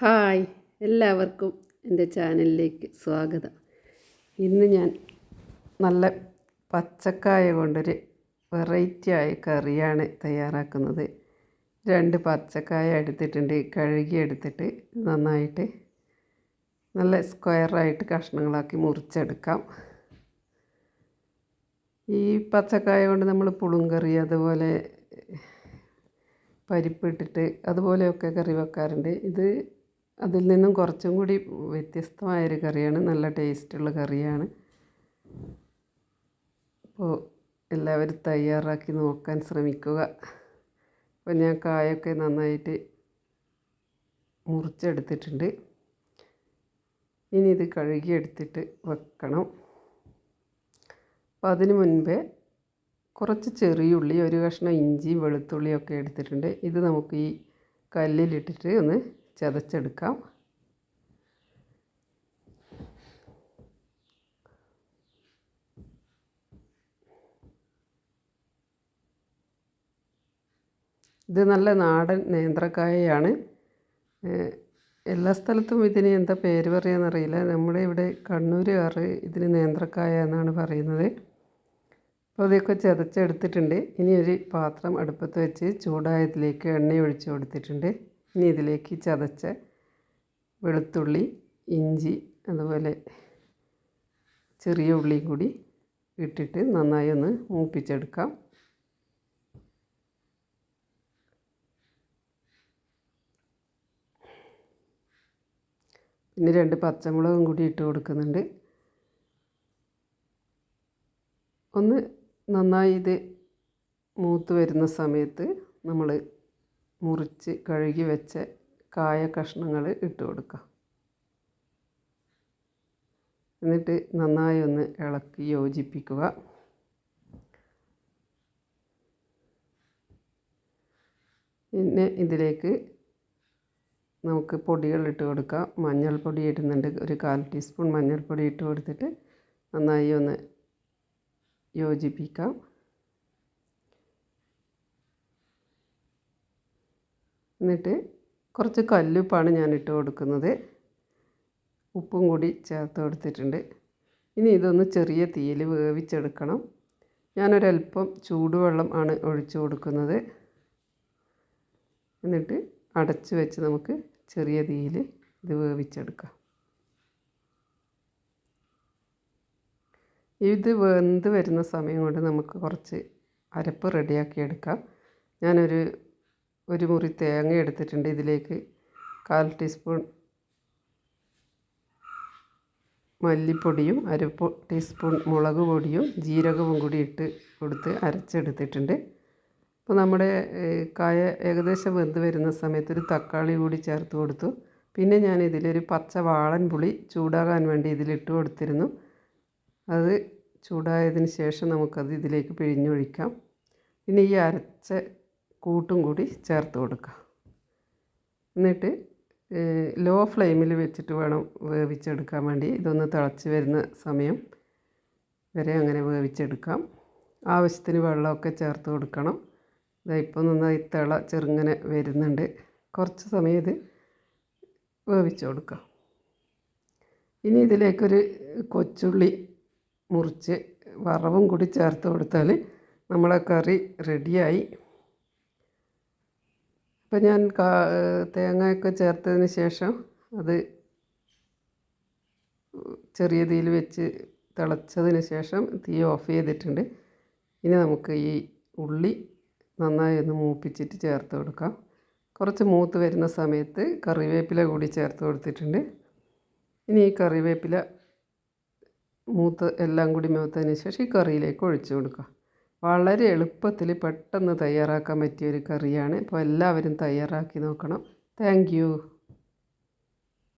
Hi എല്ലാവർക്കും എന്റെ ചാനലിലേക്ക് സ്വാഗതം. ഇന്ന് ഞാൻ നല്ല പച്ചക്കായ കൊണ്ടൊരു വെറൈറ്റി ആയ കറിയാണ് തയ്യാറാക്കുന്നത്. രണ്ട് പച്ചക്കായ എടുത്തിട്ടുണ്ട് കഴുകി എടുത്തിട്ട് നന്നായിട്ട് നല്ല സ്ക്വയറായിട്ട് കഷ്ണങ്ങളാക്കി മുറിച്ചെടുക്കാം. ഈ പച്ചക്കായ കൊണ്ട് നമ്മൾ പുളുങ്കറി അതുപോലെ പരിപ്പിട്ടിട്ട് അതുപോലെയൊക്കെ കറി വെക്കാറുണ്ട്. ഇത് അതിൽ നിന്നും കുറച്ചും കൂടി വ്യത്യസ്തമായൊരു കറിയാണ്. നല്ല ടേസ്റ്റുള്ള കറിയാണ്. അപ്പോൾ എല്ലാവരും തയ്യാറാക്കി നോക്കാൻ ശ്രമിക്കുക. അപ്പോൾ ഞാൻ കായൊക്കെ നന്നായിട്ട് മുറിച്ചെടുത്തിട്ടുണ്ട്. ഇനി ഇത് കഴുകിയെടുത്തിട്ട് വെക്കണം. അപ്പോൾ അതിന് മുൻപേ കുറച്ച് ചെറിയുള്ളി ഒരു കഷ്ണം ഇഞ്ചി വെളുത്തുള്ളിയൊക്കെ എടുത്തിട്ടുണ്ട്. ഇത് നമുക്ക് ഈ കല്ലിലിട്ടിട്ട് ഒന്ന് ചതച്ചെടുക്കാം. ഇത് നല്ല നാടൻ നേന്ത്രക്കായയാണ്. എല്ലാ സ്ഥലത്തും ഇതിന് എന്താ പേര് പറയാമെന്നറിയില്ല നമ്മുടെ ഇവിടെ കണ്ണൂരുകാർ ഇതിന് നേന്ത്രക്കായ എന്നാണ് പറയുന്നത്. അപ്പോൾ അതൊക്കെ ചതച്ചെടുത്തിട്ടുണ്ട്. ഇനി ഒരു പാത്രം അടുപ്പത്ത് വെച്ച് ചൂടായതിലേക്ക് എണ്ണ ഒഴിച്ച് കൊടുത്തിട്ടുണ്ട്. ഇനി ഇതിലേക്ക് ചതച്ച വെളുത്തുള്ളി ഇഞ്ചി അതുപോലെ ചെറിയ ഉള്ളിയും കൂടി ഇട്ടിട്ട് നന്നായി ഒന്ന് മൂപ്പിച്ചെടുക്കാം. പിന്നെ രണ്ട് പച്ചമുളകും കൂടി ഇട്ട് കൊടുക്കുന്നുണ്ട്. ഒന്ന് നന്നായി ഇത് മൂത്ത് വരുന്ന സമയത്ത് നമ്മൾ മുറിച്ച് കഴുകി വെച്ച കായ കഷ്ണങ്ങൾ ഇട്ട് കൊടുക്കുക എന്നിട്ട് നന്നായി ഒന്ന് ഇളക്കി യോജിപ്പിക്കുക. പിന്നെ ഇതിലേക്ക് നമുക്ക് പൊടികൾ ഇട്ട് കൊടുക്കാം. മഞ്ഞൾപ്പൊടി ഇടുന്നുണ്ട്. ഒരു കാൽ ടീസ്പൂൺ മഞ്ഞൾപ്പൊടി ഇട്ട് കൊടുത്തിട്ട് നന്നായി ഒന്ന് യോജിപ്പിക്കാം. എന്നിട്ട് കുറച്ച് കല്ലുപ്പാണ് ഞാൻ ഇട്ട് കൊടുക്കുന്നത്. ഉപ്പും കൂടി ചേർത്ത് കൊടുത്തിട്ടുണ്ട്. ഇനി ഇതൊന്ന് ചെറിയ തീയിൽ വേവിച്ചെടുക്കണം. ഞാനൊരല്പം ചൂടുവെള്ളം ആണ് ഒഴിച്ചു കൊടുക്കുന്നത്. എന്നിട്ട് അടച്ച് വെച്ച് നമുക്ക് ചെറിയ തീയിൽ ഇത് വേവിച്ചെടുക്കാം. ഇത് വെന്ത് വരുന്ന സമയം കൊണ്ട് നമുക്ക് കുറച്ച് അരപ്പ് റെഡിയാക്കി എടുക്കാം. ഞാനൊരു ഒരു മുറി തേങ്ങ എടുത്തിട്ടുണ്ട് ഇതിലേക്ക് കാൽ ടീസ്പൂൺ മല്ലിപ്പൊടിയും അര ടീസ്പൂൺ മുളക് പൊടിയും ജീരകവും കൂടി ഇട്ട് കൊടുത്ത് അരച്ചെടുത്തിട്ടുണ്ട്. അപ്പോൾ നമ്മുടെ കായ ഏകദേശം വെന്ത് വരുന്ന സമയത്ത് ഒരു തക്കാളി കൂടി ചേർത്ത് കൊടുത്തു. പിന്നെ ഞാൻ ഇതിലൊരു പച്ച വാളൻ പുളി ചൂടാകാൻ വേണ്ടി ഇതിലിട്ട് കൊടുത്തിരുന്നു. അത് ചൂടായതിന് ശേഷം നമുക്കത് ഇതിലേക്ക് പിഴിഞ്ഞൊഴിക്കാം. പിന്നെ ഈ അരച്ച കൂട്ടും കൂടി ചേർത്ത് കൊടുക്കുക. എന്നിട്ട് ലോ ഫ്ലെയിമിൽ വെച്ചിട്ട് വേണം വേവിച്ചെടുക്കാൻ വേണ്ടി. ഇതൊന്ന് തിളച്ച് വരുന്ന സമയം വരെ അങ്ങനെ വേവിച്ചെടുക്കാം. ആവശ്യത്തിന് വെള്ളമൊക്കെ ചേർത്ത് കൊടുക്കണം. ഇപ്പോൾ നന്നായി തിള ചെറുങ്ങനെ വരുന്നുണ്ട്. കുറച്ച് സമയം ഇത് വേവിച്ച് കൊടുക്കാം. ഇനി ഇതിലേക്കൊരു കൊച്ചുള്ളി മുറിച്ച് വറവും കൂടി ചേർത്ത് കൊടുത്താൽ നമ്മളെ കറി റെഡിയായി. ഇപ്പം ഞാൻ തേങ്ങയൊക്കെ ചേർത്തതിന് ശേഷം അത് ചെറിയ തീയിൽ വെച്ച് തിളച്ചതിന് ശേഷം തീ ഓഫ് ചെയ്തിട്ടുണ്ട്. ഇനി നമുക്ക് ഈ ഉള്ളി നന്നായി ഒന്ന് മൂപ്പിച്ചിട്ട് ചേർത്ത് കൊടുക്കാം. കുറച്ച് മൂത്ത് വരുന്ന സമയത്ത് കറിവേപ്പില കൂടി ചേർത്ത് കൊടുത്തിട്ടുണ്ട്. ഇനി ഈ കറിവേപ്പില മൂത്ത് എല്ലാം കൂടി മൂത്തതിന് ശേഷം ഈ കറിയിലേക്ക് ഒഴിച്ചു കൊടുക്കുക വളരെ എളുപ്പത്തിൽ പെട്ടെന്ന് തയ്യാറാക്കാൻ പറ്റിയ ഒരു കറിയാണ്. അപ്പോൾ എല്ലാവരും തയ്യാറാക്കി നോക്കണം. താങ്ക്